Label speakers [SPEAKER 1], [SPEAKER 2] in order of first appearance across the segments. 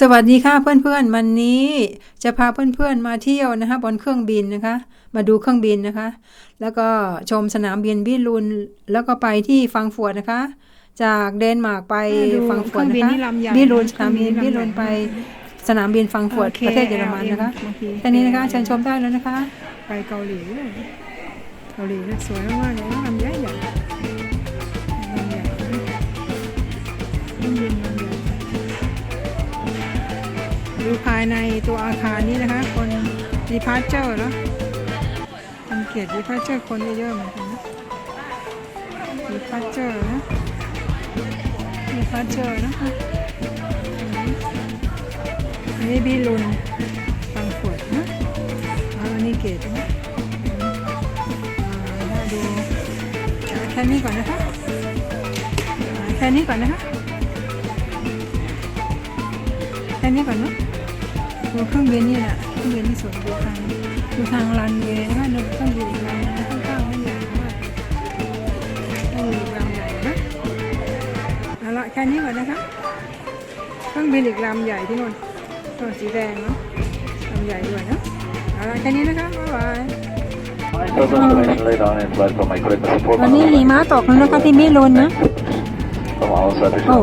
[SPEAKER 1] สวัสดีค่ะเพื่อนๆวันนี้จะพาเพื่อนๆมาเที่ยวนะคะบนเครื่องบินนะคะ มาดูเครื่องบินนะคะ แล้วก็ชมสนามบินบิลุนแล้วก็ไปที่ฟังก์ฟวร์ตนะคะ จากเดนมาร์กไป
[SPEAKER 2] อ่าดู
[SPEAKER 1] ฟังก์ฟวร์ต
[SPEAKER 2] เครื่องบิ
[SPEAKER 1] นะ
[SPEAKER 2] น
[SPEAKER 1] คะ
[SPEAKER 2] นี่ลำใหญ่
[SPEAKER 1] บิลุน
[SPEAKER 2] นะ
[SPEAKER 1] สนามบิน
[SPEAKER 2] เครื่
[SPEAKER 1] บิ
[SPEAKER 2] องบิน
[SPEAKER 1] ลุน
[SPEAKER 2] ลำใหญ่
[SPEAKER 1] ไปสนามบินฟังก์ฟวร์ต
[SPEAKER 2] โอเค
[SPEAKER 1] ประเทศเยอรมันนะคะ
[SPEAKER 2] บางที
[SPEAKER 1] แค่นี้นะคะเชิญชมได้แล้วนะคะ
[SPEAKER 2] ไปเกาหลีเลยเกาหลีเนี่ยสวยมากๆเลย ดูภายในตัวอาคารนี้นะคะ คน departure แล้วคนเกียรติ departure คนเยอะๆเหมือนกันนะ departure นะ departure นะคะอันนี้บีลุนฟังขวดนะอันนี้เกตนะอ่าดูแค่นี้ก่อนนะคะแค่นี้ก่อนนะคะแค่นี้ก่อนเนาะ เครื่องบินนี่แหละเครื่องบินที่สวยดูทางดูทางรันเวย์นะคะเครื่องบินอีกลำนะข้างๆไม่ใหญ่มากเครื่องบินอีลำใหญ่นะเอาละแค่นี้ก่อนนะคะเครื่องบินอีกลำใหญ่ที่นู่นตัวสีแดงเนาะลำใหญ่ด้วยเนาะเอาละแค่นี้นะคะบ๊ายบาย
[SPEAKER 1] วันนี้หิมะตกแล้วนะคะที่มิลุนนะ
[SPEAKER 3] From our service
[SPEAKER 1] Oh.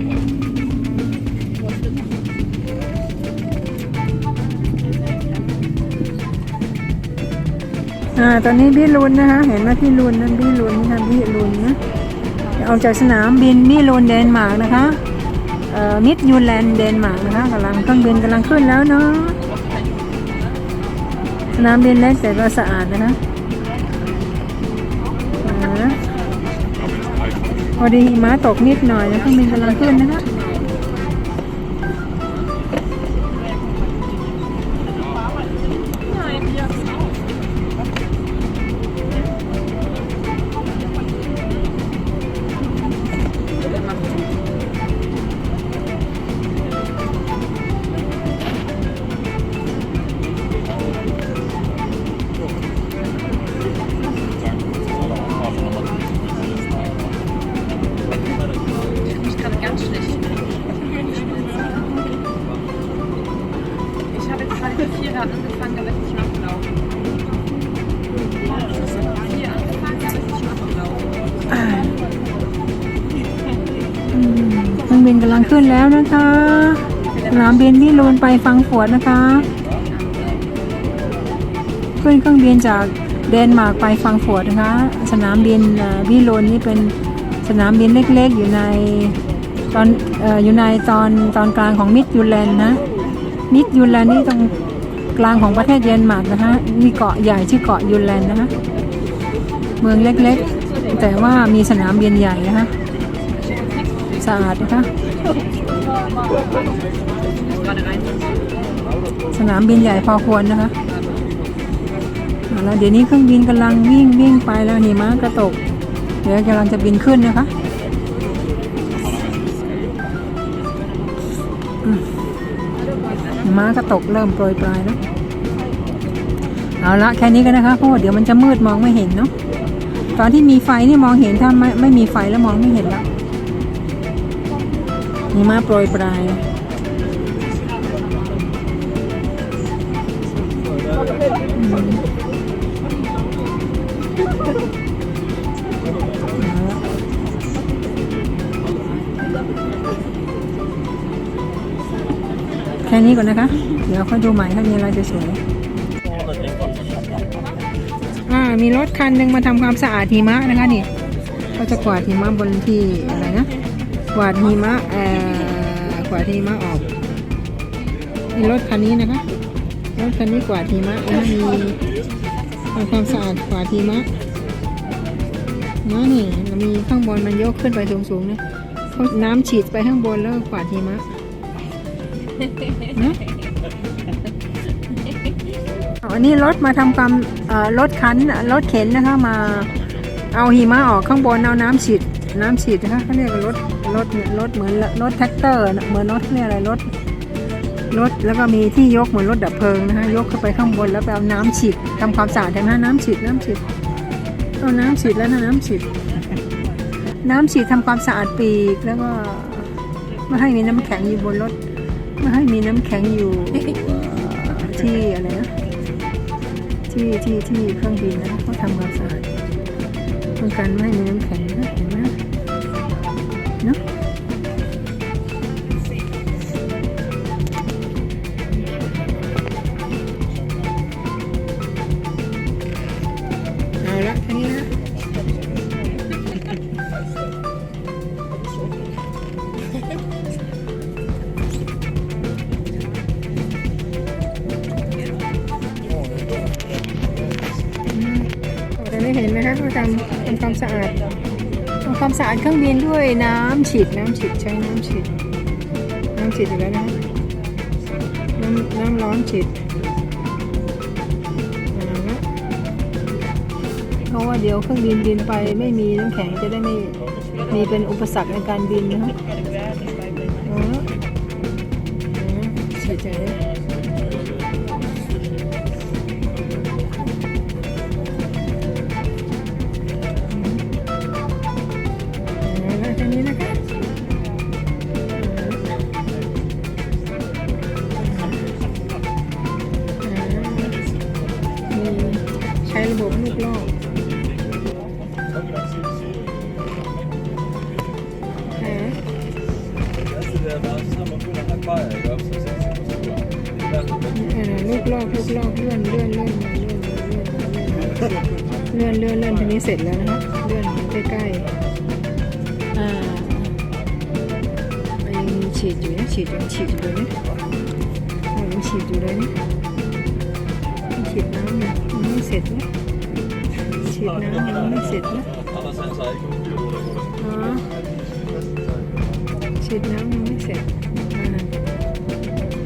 [SPEAKER 1] อ่าตอนนี้พี่ลุนนะคะ เห็นไหมพี่ลุนนั่นพี่ลุนนี่ค่ะพี่ลุนนะออกจากสนามบินพี่ลุนเดนมาร์กนะคะเอ่อมิดยูแลนด์เดนมาร์กนะคะกำลังเครื่องบินกำลังขึ้นแล้วเนาะสนามบินเล็กแต่ก็สะอาดนะคะอ่าพอดีหิมะตกนิดหน่อยนะเครื่องบินกำลังขึ้นนะคะ นามบินที่ลูนไปฟังฝวดนะคะ ขึ้นเครื่องบินจากเดนมาร์กไปฟังฝวดนะคะ สนามบินวิโลนนี่เป็นสนามบินเล็กๆ อยู่ในตอนออยู่ในตอนตอนกลางของมิดยูแลนด์นะ มิดยูแลนด์นี่ตรงกลางของประเทศเดนมาร์กนะคะมีเกาะใหญ่ชื่อเกาะยูแลนด์นะคะ เมืองเล็กๆ แต่ว่ามีสนามบินใหญ่นะคะสะอาดนะคะ สนามบินใหญ่พอควรนะคะอ่าแล้วเดี๋ยวนี้เครื่องบินกำลังวิ่งวิ่งไปแล้วหิมะกระตก เดี๋ยวกำลังจะบินขึ้นนะคะมหิมะกระตกเริ่มโปรยปลายแล้วเอาละแค่นี้กันนะคะเพราะว่าเดี๋ยวมันจะมืดมองไม่เห็นเนาะตอนที่มีไฟนี่มองเห็นถ้าไม่ไม่มีไฟแล้วมองไม่เห็นแล้วหิมะโปรยปลาย แค่นี้ก่อนนะคะ เดี๋ยวค่อยดูใหม่ถ้ามีอะไรจะสวยอ่า มีรถคันหนึ่งมาทำความสะอาดหิมะนะคะนี่เขาจะกวาดหิมะบนที่อะไรนะ กวาดหิมะเอ่อกวาดหิมะออกมีรถคันนี้นะคะ รถคันนี้กวาดหิมะแล้วมีทำความสะอาดกวาดหิมะนะนี่มันมีข้างบนมันยกขึ้นไปสูงๆนะเขาน้ำฉีดไปข้างบนแล้วกวาดหิมะนะอันนี้รถมาทำความรถคันรถเข็นนะคะมาเอาหิมะออกข้างบนเอาน้ำฉีดน้ำฉีดนะคะเขาเรียกว่ารถรถรถเหมือนรถแท็กเตอร์เหมือนรถเรียกอะไรรถ รถแล้วก็มีที่ยกเหมือนรถดับเพลิงนะคะยกขึ้นไปข้างบนแล้วไปเอาน้ำฉีดทำความสะอาดเห็นไหมน้ำฉีดน้ำฉีดเอาน้ำฉีดแล้วนะน้ำฉีด น้ำฉีดทำความสะอาดปีกแล้วก็ไม่ให้มีน้ำแข็งอยู่บนรถไม่ให้มีน้ำแข็งอยู่ที่อะไรนะที่ที่ที่เครื่องบินนะเขาทำความสะอาดป้องกันไม่ให้มีน้ำแข็ง ห็นนะคะเขาทำทำความสะอาดทำความสะอาดเครื่องบินด้วยน้ำฉีดน้ำฉีดใช้น้ำฉีดน้ำฉีดอยู่แล้วนะน้ำน้ำร้อนฉีดเพราะว่าเดี๋ยวเครื่องบินบินไปไม่มีน้ำแข็งจะได้ไม่มีเป็นอุปสรรคในการบินนะคะเอาละเอาละฉีดใจ นี้นะคะ ใช้ระบบลูกลอกลูกลอกลูกลอกเลื่อนเลื่อนเลื่อนเลื่อนเลื่อนเลื่อนเลื่อนทีนี้เสร็จแล้วนะคะเลื่อนใกล้ๆ อ่ายังมีฉีดอยู่นะฉีดอยังฉีดอยู่เลยนะอ่ยังฉีดอยู่เลยนะยังฉีดน้ำอยู่ยังไม่เสร็จนะฉีดน้ำยังไม่เสร็จนะฉีดน้ำยังไม่เสร็จ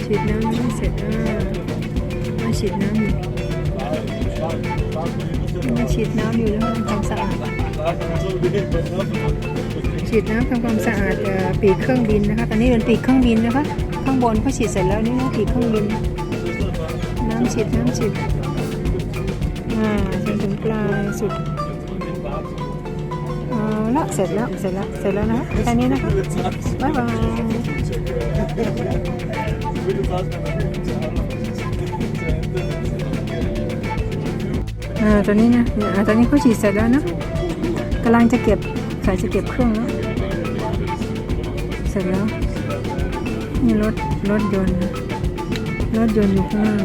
[SPEAKER 1] ฉีดน้ำยังไม่เสร็จอ่ามาฉีดน้ำอยู่มาฉีดน้ำอยู่แล้วทำความสะอาด ฉีดน้ำทำความสะอาดปีกเครื่องบินนะคะ ตอนนี้เป็นปีกเครื่องบินนะคะ ข้างบนเขาฉีดเสร็จแล้วนี่นะปีกเครื่องบิน น้ำฉีดน้ำฉีดอ่าจนถึงปลายสุดเอาละเสร็จแล้วเสร็จแล้วเสร็จแล้วนะแค่นี้นะคะบ๊ายบายอ่าตอนนี้นะอ่าตอนนี้เขาฉีดเสร็จแล้วนะ กำลังจะเก็บใส่จะเก็บเครื่องแล้วเสร็จแล้วนี่รถรถยนต์รถยนต์อยู่ข้างล่าง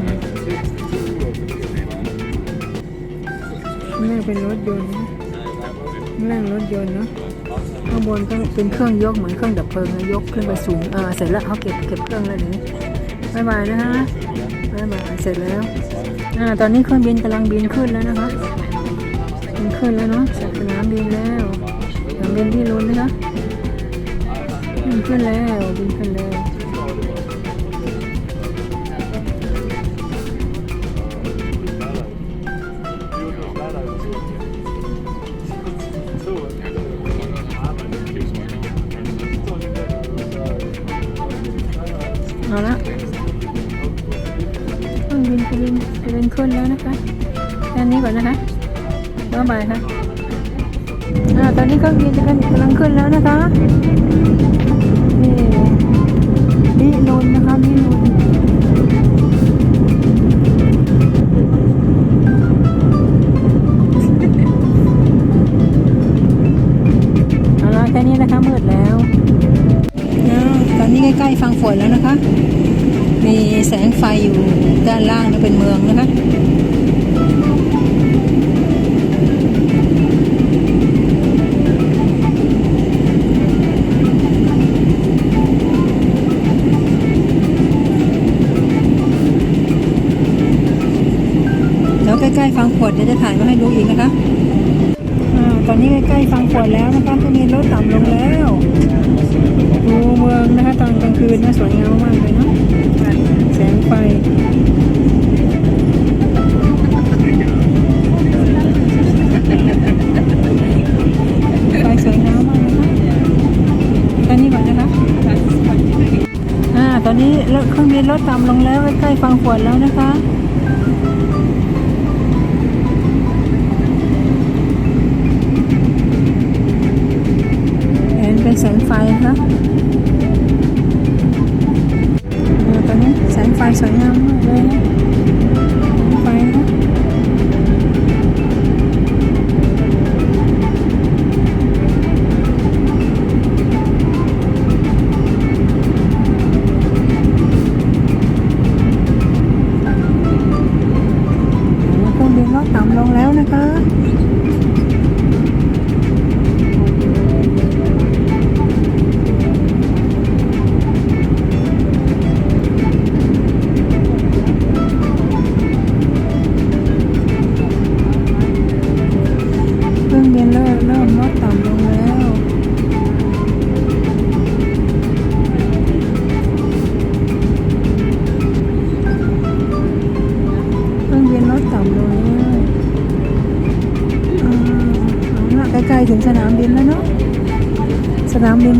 [SPEAKER 1] นี่เป็นรถยนต์นะนั่งรถยนต์เนาะข้างบนก็เป็นเครื่องยกเหมือนเครื่องดับเพลิงนะยกขึ้นไปสูงเออเสร็จแล้วเขาเก็บเก็บเครื่องแล้วนี่บายบายนะฮะบายบายเสร็จแล้วอ่าตอนนี้เครื่องบินกำลังบินขึ้นแล้วนะคะ บินขึ้นแล้วเนาะจากสนามบินแล้วสนามบินที่ลุ้นนะคะบินขึ้นแล้วบินขึ้นแล้วเอาละเครื่องบินเครื่องบินเครื่องบินขึ้นแล้วนะคะแค่นี้ก่อนนะคะ บ๊ายบายค่ะอ่าตอนนี้เครื่งบินกำลังกำลังขึ้นแล้วนะคะนี่ลิลนนนะคะลิลนเอาละแค่นี้นะคะมืดแล้วแล้วตอนนี้ใกล้ๆฟังฝนแล้วนะคะ มีแสงไฟอยู่ด้านล่างนะเป็นเมืองนะคะี๋ยวจะถ่ายมาให้ดูอีกนะคะตอนนี้ใกล้ฟังฝนแล้วนะคะทุเรียนลดต่ำลงแล้ว ดูเมืองนะคะตอนกลางคืนนะสวยงามมากเลยเนาะแสงไฟไฟสวยงามมากนะะแค่นี้ก่อนนะคะตอนนี้เครื่องบินลดต่ำลงแล้วใกล้ฟังฝนแล้วนะคะ เห็นเ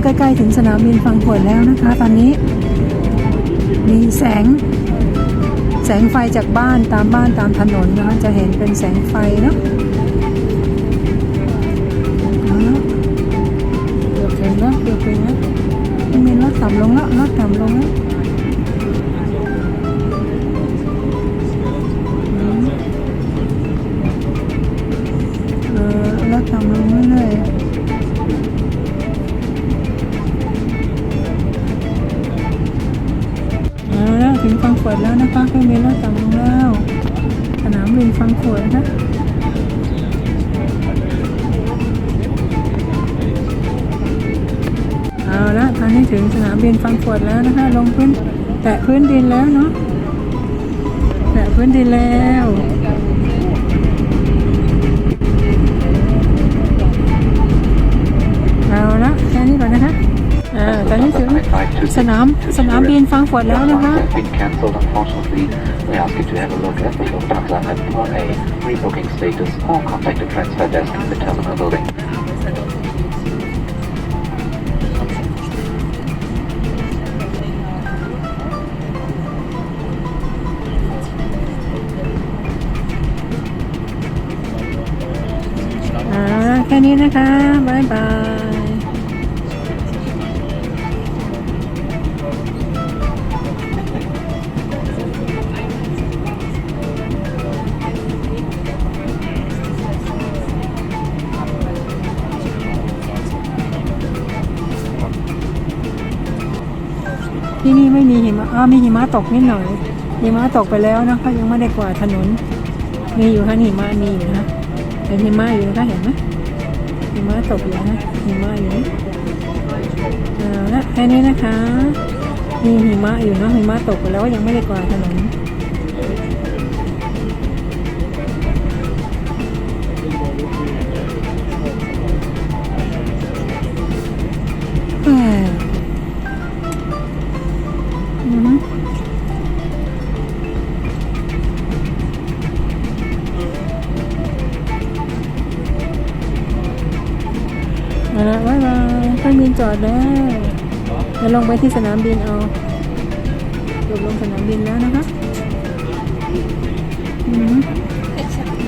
[SPEAKER 1] ใกล้ๆถึงสนามบินฟังผลแล้วนะคะ ตอนนี้ มีแสง แสงไฟจากบ้านตามบ้านตามถนนนะคะจะเห็นเป็นแสงไฟเนาะเอาละเกือบถึงแล้วเกือบถึงแล้วมันมีลดต่ำลงแล้วลดต่ำลงแล้ว ฟังก์เฟิร์ตแล้วนะคะลงพื้นแตะพื้นดินแล้วเนาะแตะพื้นดินแล้วเอาละแค่นี้ก่อนนะคะอ่าตอนนี้ถึงสนามสนามบินฟังก์เฟิร์ตแล้วนะคะ
[SPEAKER 3] has been cancelled, unfortunately. We ask you to have a look at the Lufthansa app for a rebooking status or contact the transfer desk in the terminal building.
[SPEAKER 1] แค่นี้นะคะบายบายที่นี่ไม่มีหิมะอ้ามีหิมะตกนิดหน่อย หิมะตกไปแล้วนะคะยังไม่ได้กว่าถนน มีอยู่ค่ะหิมะมีอยู่นะเห็นหิมะอยู่นะคะเห็นไหม หิมะตกอยู่นะหิมะอยู่นี่เอาละแค่นี้นะคะ มีหิมะอยู่เนะหิมะตกไปแล้วยังไม่ได้กวาดถนน เอาละบายบายเครื่องบินจอดแล้วเดี๋ยวลงไปที่สนามบินเอาจบลงสนามบินแล้วนะคะ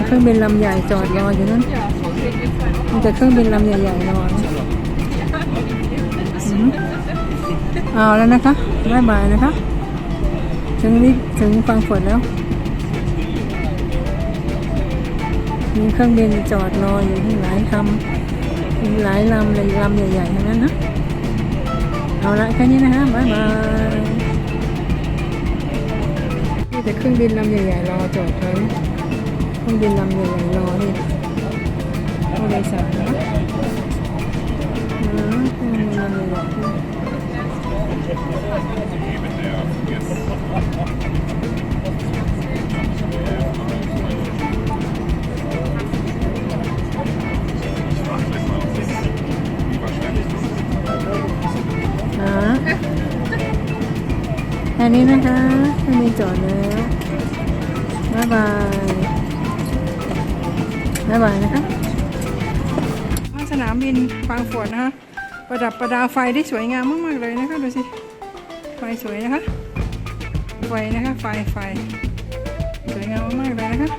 [SPEAKER 1] เครื่องบินลำใหญ่จอดรออยู่นั่นมีแต่เครื่องบินลำใหญ่ๆรอเอาแล้วนะคะบายบายนะคะ ถึงนี่ถึงฟังฝนแล้ว มีเครื่องบินจอดรออยู่ที่หลายคำ มีหลายลำเลยลำใหญ่ๆทั้งนั้นนะเอาละแค่นี้นะฮะบ๊ายบายนี่แต่เครื่องบินลำใหญ่ๆรอจอดไว้เครื่องบินลำใหญ่ๆรอนี่ผู้โดยสารนะนะเครื่องบินลำใหญ่ๆ ค่นี้นะคะไม่มีจอดแล้วบ๊ายบายบ๊ายบายนะคะ
[SPEAKER 2] สนามบินฟรังก์เฟิร์ตนะคะประดับประดาไฟได้สวยงามมากๆเลยนะคะดูสิไฟสวยนะคะ
[SPEAKER 1] ไฟนะคะไฟไฟสวยงามมากๆเลยนะคะ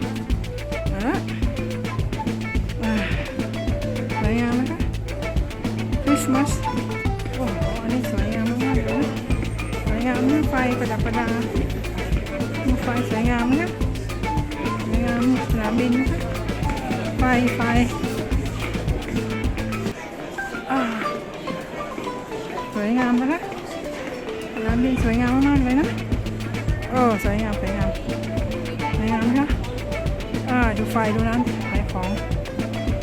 [SPEAKER 1] เอาละอ่าสวยงามนะคะคริสต์มาส งามนะไฟประดับประดาไฟสวยงามนะคะสวยงามสนามบินนะคะไฟไฟสวยงามนะคะสนามบินสวยงามมากเลยนะโอ้สวยงามสวยงามสวยงามนะคะอ่าดูไฟดูน้ำขายของ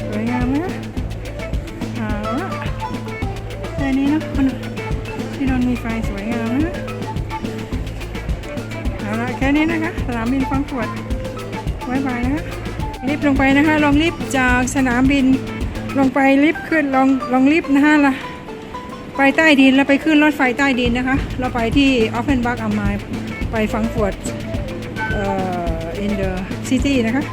[SPEAKER 1] สวยงามนะคะเอาแค่นี้นะคนที่นอนมีไฟสวยงามนะ แค่นี้นะคะสนามบินฟังขวดบายบายนะคะลิฟต์ลงไปนะคะ ลองลิฟต์จากสนามบินลงไปลิฟต์ขึ้นลองลองลิฟต์นะคะละไปใต้ดินแล้วไปขึ้นรถไฟใต้ดินนะคะ เราไปที่ออฟเฟนบักอามายไปฟังฟวดเอ่อ in the city นะคะ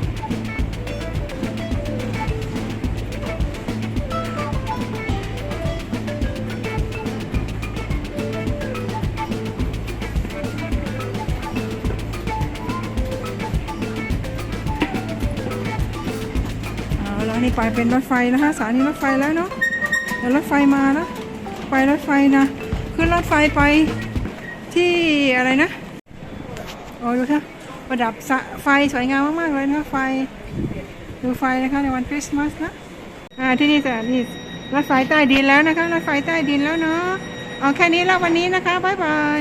[SPEAKER 1] นี่ไปเป็นรถไฟนะคะสถานีรถไฟแล้วเนาะเดี๋ยวรถไฟมานะไปรถไฟนะ ขึ้นรถไฟไปที่อะไรนะโอ้ดูค่ะประดับสะไฟสวยงามมากๆเลยนะคะไฟดูไฟนะคะในวันคริสต์มาสนะอ่าที่นี่จะนี่รถไฟใต้ดินแล้วนะคะรถไฟใต้ดินแล้วเนาะเอาแค่นี้แล้ววันนี้นะคะบ๊ายบาย